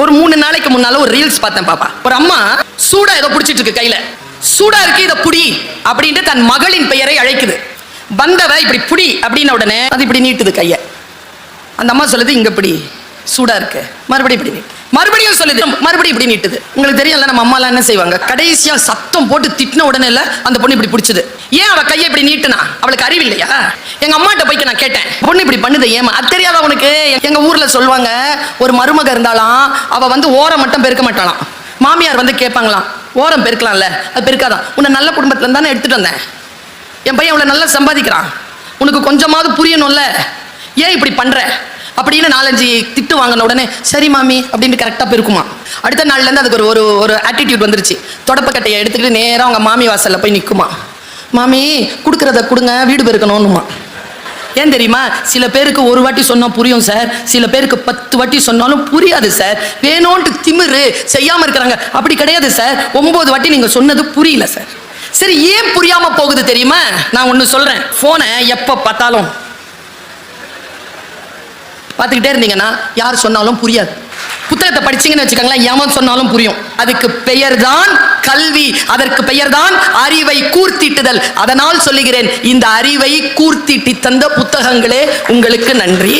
ஒரு மூணு நாளைக்கு முன்னால ஒரு ரீல்ஸ் பார்த்தேன் பாப்பா. ஒரு அம்மா சூடா ஏதோ பிடிச்சிட்டு இருக்கு கையில. சூடா இருக்கு இதை புடி அப்படின்ட்டு தன் மகளின் பெயரை அழைக்குது. வந்தவ இப்படி புடி அப்படின்ன உடனே அது இப்படி நீட்டுது கைய. அந்த அம்மா சொல்லுது இங்க இப்படி சூடா இருக்கு. மறுபடியும் இப்படி நீட்டு. மறுபடியும் சொல்லுது மறுபடியும் இப்படி நீட்டுது. உங்களுக்கு தெரியல நம்ம அம்மாலாம் என்ன செய்வாங்க? கடைசியா சத்தம் போட்டு திட்டின உடனே இல்ல அந்த பொண்ணு இப்படி பிடிச்சது. ஏன் அவ கையை இப்படி நீட்டுனா? அவளுக்கு அறிவு இல்லையா எங்க அம்மாட்ட போய் நான் கேட்டேன். பொண்ணு இப்படி பண்ணுது ஏமா அது தெரியாத உனக்கு? எங்க ஊர்ல சொல்லுவாங்க ஒரு மருமக இருந்தாலாம் அவ வந்து ஓரம் மட்டும் பெருக்க மாட்டாளாம். மாமியார் வந்து கேட்பாங்களாம் ஓரம் பெருக்கலாம்ல அது பெருக்காதான். உன்னை நல்ல குடும்பத்துல தானே எடுத்துட்டு வந்தேன். என் பையன் இவ்வளவு நல்லா சம்பாதிக்கிறான். உனக்கு கொஞ்சமாவது புரியணும்ல. ஏன் இப்படி பண்ற? அப்படின்னு நாலஞ்சு திட்டு வாங்கின உடனே சரி மாமி அப்படின்னு கரெக்டாக பெருக்குமா. அடுத்த நாள்லேருந்து அதுக்கு ஒரு ஒரு ஒரு ஆட்டிடியூட் வந்துருச்சு. தொடப்பக்கட்டையை எடுத்துக்கிட்டு நேராக அவங்க மாமி வாசல்ல போய் நிற்குமா மாமி கொடுக்குறத கொடுங்க வீடு பெருக்கணும்னுமா. ஏன் தெரியுமா? சில பேருக்கு ஒரு வாட்டி சொன்னால் புரியும் சார். சில பேருக்கு பத்து வாட்டி சொன்னாலும் புரியாது சார். வேணும்ன்ட்டு திமிரு செய்யாமல் இருக்கிறாங்க. அப்படி கிடையாது சார். ஒம்பது வாட்டி நீங்கள் சொன்னது புரியல சார். சரி ஏன் புரியாமல் போகுது தெரியுமா? நான் ஒன்று சொல்கிறேன் ஃபோனை எப்போ பார்த்தாலும் பார்த்துக்கிட்டே இருந்தீங்கன்னா யார் சொன்னாலும் புரியாது. புத்தகத்தை படிச்சீங்கன்னு வச்சுக்கோங்களேன் எவன் சொன்னாலும் புரியும். அதுக்கு பெயர் தான் கல்வி. அதற்கு பெயர் தான் அறிவை கூறு கூர்த்திட்டுதல். அதனால் சொல்லுகிறேன் இந்த அறிவை கூர்த்திட்டி தந்த புத்தகங்களே உங்களுக்கு நன்றி.